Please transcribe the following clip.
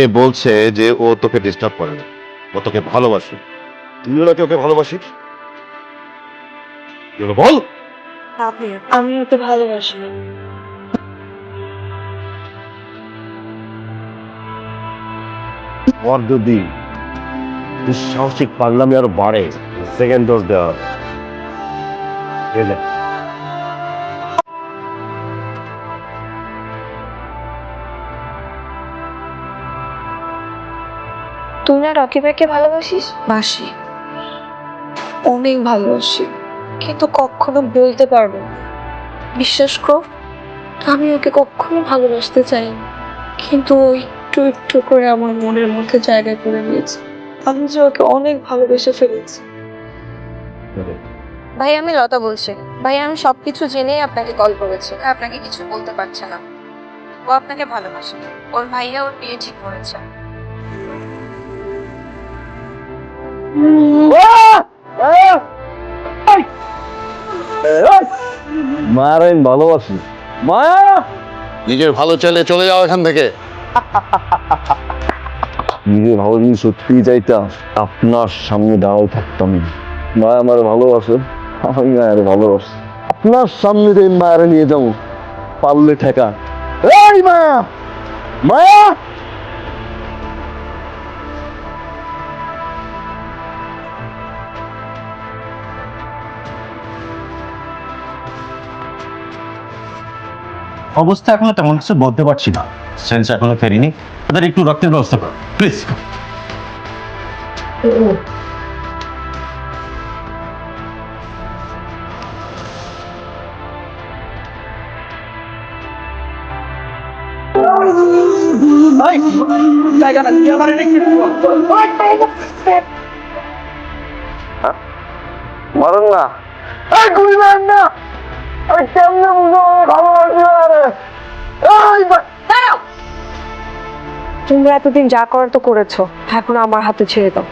এ বলছে যে ও তোকে ডিস্টার্ব করে না। ও তোকে ভালোবাসে। তুইও নাকি ওকে ভালোবাসিস? বল। আমি আমি ওকে ভালোবাসি। ওর যদি দুঃসাহসিক পাগলামি আরও বাড়ে সেকেন্ড ডোজ দেওয়া তুই না রকি ভাইকে ভালোবাসিস? বাসি। অনেক ভালোবাসি কিন্তু কখনো বলতে পারব না। বিশ্বাস কর আমি ওকে কখনো ভালোবাসতে চাই কিন্তু ও একটু একটু করে আমার মনের মধ্যে জায়গা করে নিয়েছে। আমি যে ওকে অনেক ভালোবেসে ফেলেছি। ভাই আমি লতা বলছি। ভাই আমি সবকিছু জেনেই আপনাকে কল করেছি। আপনাকে কিছু বলতে পারছে না। ও আপনাকে ভালোবাসে। ওর ভাইয়া ওর বিয়ে ঠিক করেছে। মায়ের আমি ভালোবাসি। মায়া! নিজের ভালো চাইলে চলে যাও এখান থেকে। নিজে ভালো যদি সত্যি চাইতাম আপনার সামনে দাঁড়াও থাকতাম মা আমার ভালোবাসে আমি মায়ের ভালোবাসি। আপনার সামনে দিয়ে মায়ের নিয়ে যাব পারলে ঠেকা। এই মা মায়া! অবস্থা এখনও তেমন কিছু বলতে পারছি না। সেন্স এখনও ফেরিনি। তাদের একটু রক্তের ব্যবস্থা করো প্লিজ মারেন না। এই গুলি মারেন না। কেমনে বুঝব? তোমরা এতদিন যা করার তো করেছ এখন আমার হাতে ছেড়ে দাও।